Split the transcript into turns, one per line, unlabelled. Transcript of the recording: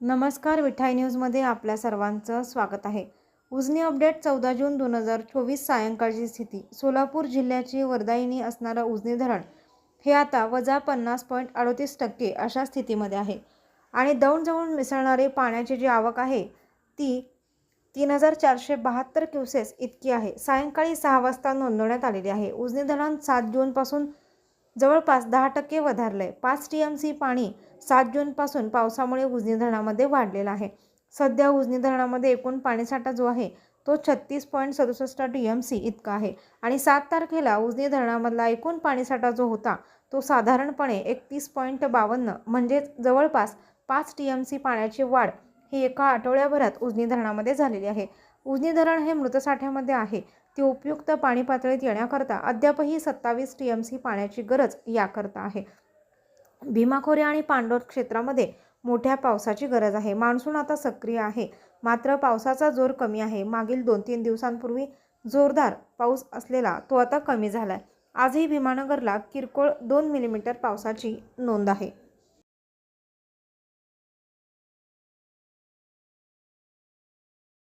नमस्कार विठाई न्यूजमध्ये आपल्या सर्वांचं स्वागत आहे. उजनी अपडेट चौदा जून दोन हजार चोवीस सायंकाळची स्थिती. सोलापूर जिल्ह्याची वरदायिनी असणारं उजनी धरण हे आता वजा पन्नास पॉईंट अडोतीस टक्के अशा स्थितीमध्ये आहे. आणि दौंड जवळून मिसळणारी पाण्याची जी आवक आहे ती तीन हजार चारशे बहात्तर क्युसेस इतकी आहे. सायंकाळी सहा वाजता नोंदवण्यात आलेली आहे. उजनी धरण सात जूनपासून जवळपास दहा टक्के वधारलं आहे पाच टी एम सी पाणी सात जूनपासून पावसामुळे उजनी धरणामध्ये वाढलेलं आहे. सध्या उजनी धरणामध्ये एकूण पाणीसाठा जो आहे तो छत्तीस पॉईंट सदुसष्ट टी एम सी इतका आहे. आणि सात तारखेला उजनी धरणामधला एकूण पाणीसाठा जो होता तो साधारणपणे एकतीस पॉईंट बावन्न म्हणजेच जवळपास पाच टी एम सी पाण्याची वाढ ही एका आठवड्याभरात उजनी धरणामध्ये झालेली आहे. उजनी धरण हे मृतसाठ्यामध्ये आहे. ती उपयुक्त पाणी पातळीत येण्याकरता अद्यापही सत्तावीस टी एम सी पाण्याची गरज याकरता आहे. भीमाखोरी आणि पांडोर क्षेत्रामध्ये मोठ्या पावसाची गरज आहे. मान्सून आता सक्रिय आहे. मात्र पावसाचा जोर कमी आहे. मागील दोन तीन दिवसांपूर्वी जोरदार पाऊस असलेला तो आता कमी झाला आहे आजही भीमानगरला किरकोळ दोन मिलीमीटर पावसाची नोंद आहे.